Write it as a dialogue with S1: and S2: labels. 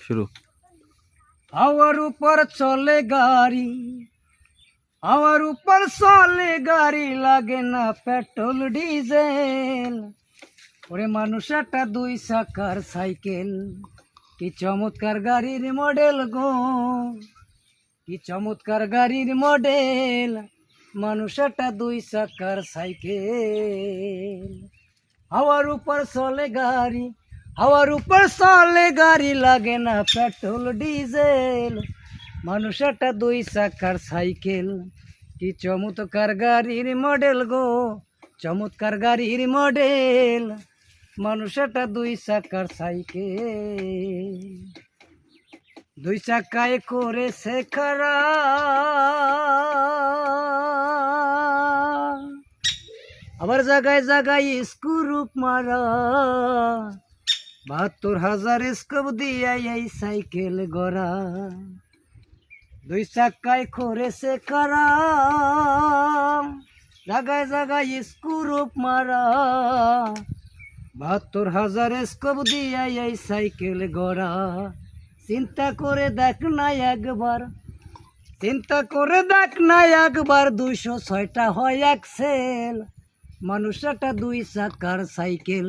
S1: শুরু
S2: হাওয়ার উপর চলে গাড়ি হাওয়ার উপর চলে গাড়ি লাগে না পেট্রোল ডিজেল ওরে মানুষ একটা দুই চাকার সাইকেল কি চমৎকার গাড়ির মডেল গো কি চমৎকার গাড়ির মডেল মানুষ একটা দুই চাকার সাইকেল হাওয়ার উপর চলে গাড়ি হাওয়ার উপর চলে গাড়ি লাগে না, পেট্রোল, ডিজেল। মানুষ একটা দুই চাকার সাইকেল। কি চমৎকার গাড়ির মডেল গো, চমৎকার গাড়ির মডেল। মানুষ একটা দুই চাকার সাইকেল। দুই চাকায় করেছে খারা আবার জায়গায় জায়গায় স্ক্রুপ মারা। বাহাত্তর হাজার স্কোপ দিয়া এই সাইকেল গড়া। দুই চাকায় করেছে কারা। জাগায় জায়গায় স্ক্রুপ মারা। বাহাত্তর হাজার স্কোপ দিয়া এই সাইকেল গড়া। চিন্তা করে দেখ না একবার। চিন্তা করে দেখ না একবার দুইশো ছয়টা হয় এক সেল। মানুষ একটা দুই চাকার সাইকেল।